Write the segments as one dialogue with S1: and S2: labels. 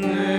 S1: 내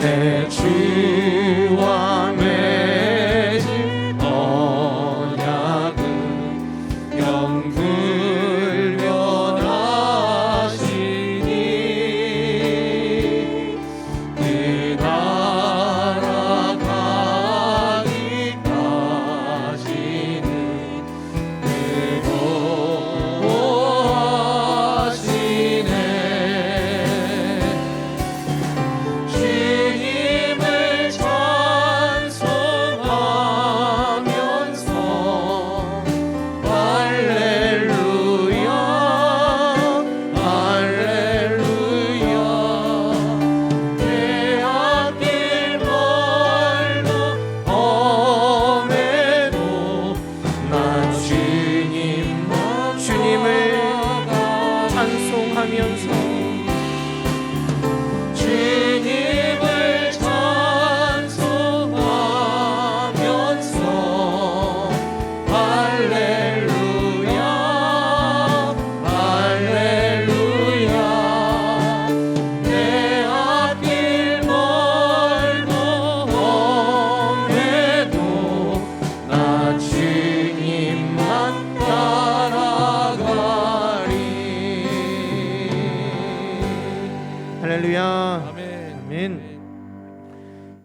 S1: 내 주.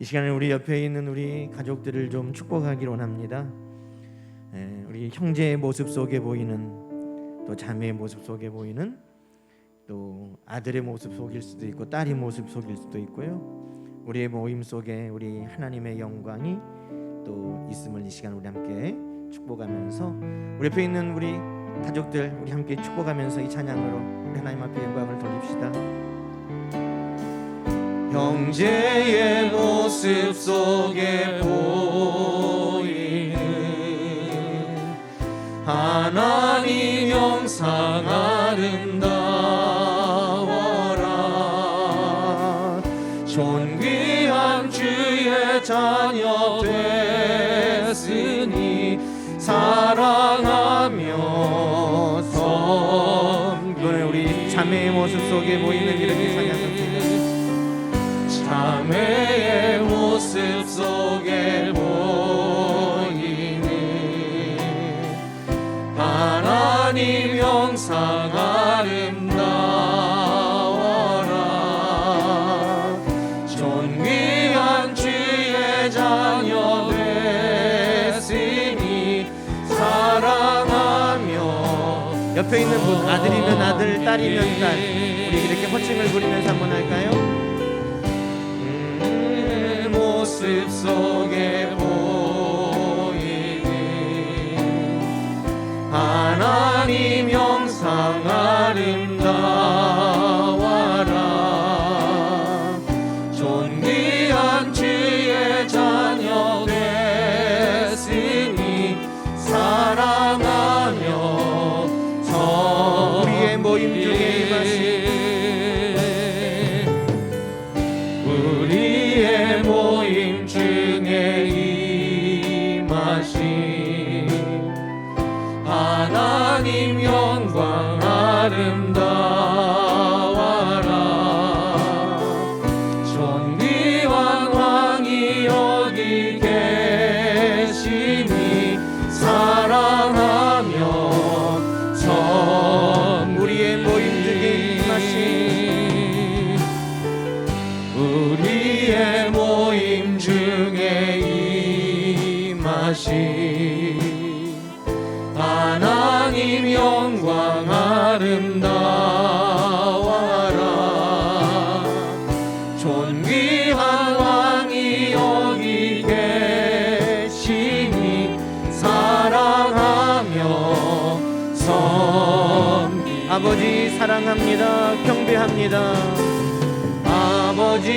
S2: 시간에 우리 옆에 있는 우리 가족들을 좀 축복하기로 합니다. 예, 우리 형제의 모습 속에 보이는 또 자매의 모습 속에 보이는 또 아들의 모습 속일 수도 있고 딸의 모습 속일 수도 있고요. 우리의 모임 속에 우리 하나님의 영광이 또 있음을 이 시간 우리 함께 축복하면서 우리 옆에 있는 우리 가족들 우리 함께 축복하면서 이 찬양으로 우리 하나님 앞에 영광을 돌립시다.
S1: 형제의 모습 속에 보이는 하나님 영상 아름다워라 존귀한 주의 자녀 됐으니 사랑하며 섬
S2: 이번에 우리 자매의 모습 속에 보이는 이렇게 찬양합니다.
S1: 자매의
S2: 옆에 있는 분 아들이면 아들, 딸이면 딸. 우리 이렇게 호칭을 부리면서 한번 할까요?
S1: 내 모습 속에 보이는 하나님 영상 아름 하나님 영광 아름다워라. 존귀한 왕이 여기 계시니 사랑하며 성
S2: 우리의 모임 중에
S1: 임하신. 우리의 모임 중에 임하신
S2: 사랑합니다. 경배합니다.
S1: 아버지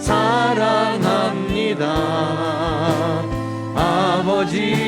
S1: 사랑합니다 아버지